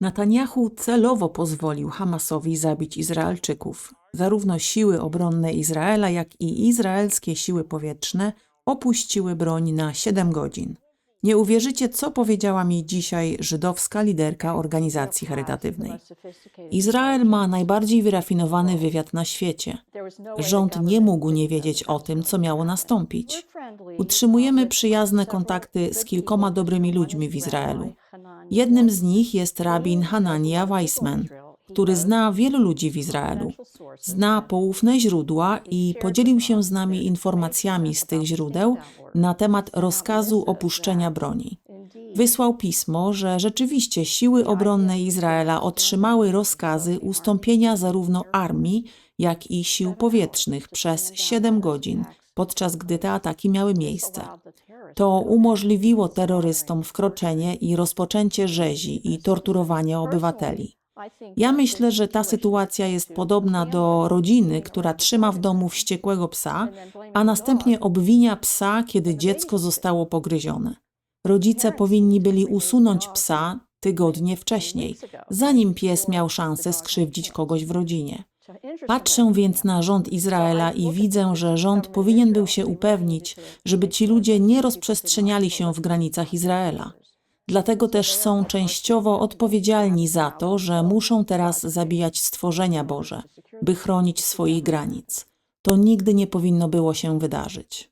Netanyahu celowo pozwolił Hamasowi zabić Izraelczyków. Zarówno siły obronne Izraela, jak i izraelskie siły powietrzne opuściły broń na 7 godzin. Nie uwierzycie, co powiedziała mi dzisiaj żydowska liderka organizacji charytatywnej. Izrael ma najbardziej wyrafinowany wywiad na świecie. Rząd nie mógł nie wiedzieć o tym, co miało nastąpić. Utrzymujemy przyjazne kontakty z kilkoma dobrymi ludźmi w Izraelu. Jednym z nich jest rabin Hanania Weissman, który zna wielu ludzi w Izraelu. Zna poufne źródła i podzielił się z nami informacjami z tych źródeł na temat rozkazu opuszczenia broni. Wysłał pismo, że rzeczywiście siły obronne Izraela otrzymały rozkazy ustąpienia zarówno armii, jak i sił powietrznych przez 7 godzin, podczas gdy te ataki miały miejsce. To umożliwiło terrorystom wkroczenie i rozpoczęcie rzezi i torturowanie obywateli. Ja myślę, że ta sytuacja jest podobna do rodziny, która trzyma w domu wściekłego psa, a następnie obwinia psa, kiedy dziecko zostało pogryzione. Rodzice powinni byli usunąć psa tygodnie wcześniej, zanim pies miał szansę skrzywdzić kogoś w rodzinie. Patrzę więc na rząd Izraela i widzę, że rząd powinien był się upewnić, żeby ci ludzie nie rozprzestrzeniali się w granicach Izraela. Dlatego też są częściowo odpowiedzialni za to, że muszą teraz zabijać stworzenia Boże, by chronić swoich granic. To nigdy nie powinno było się wydarzyć.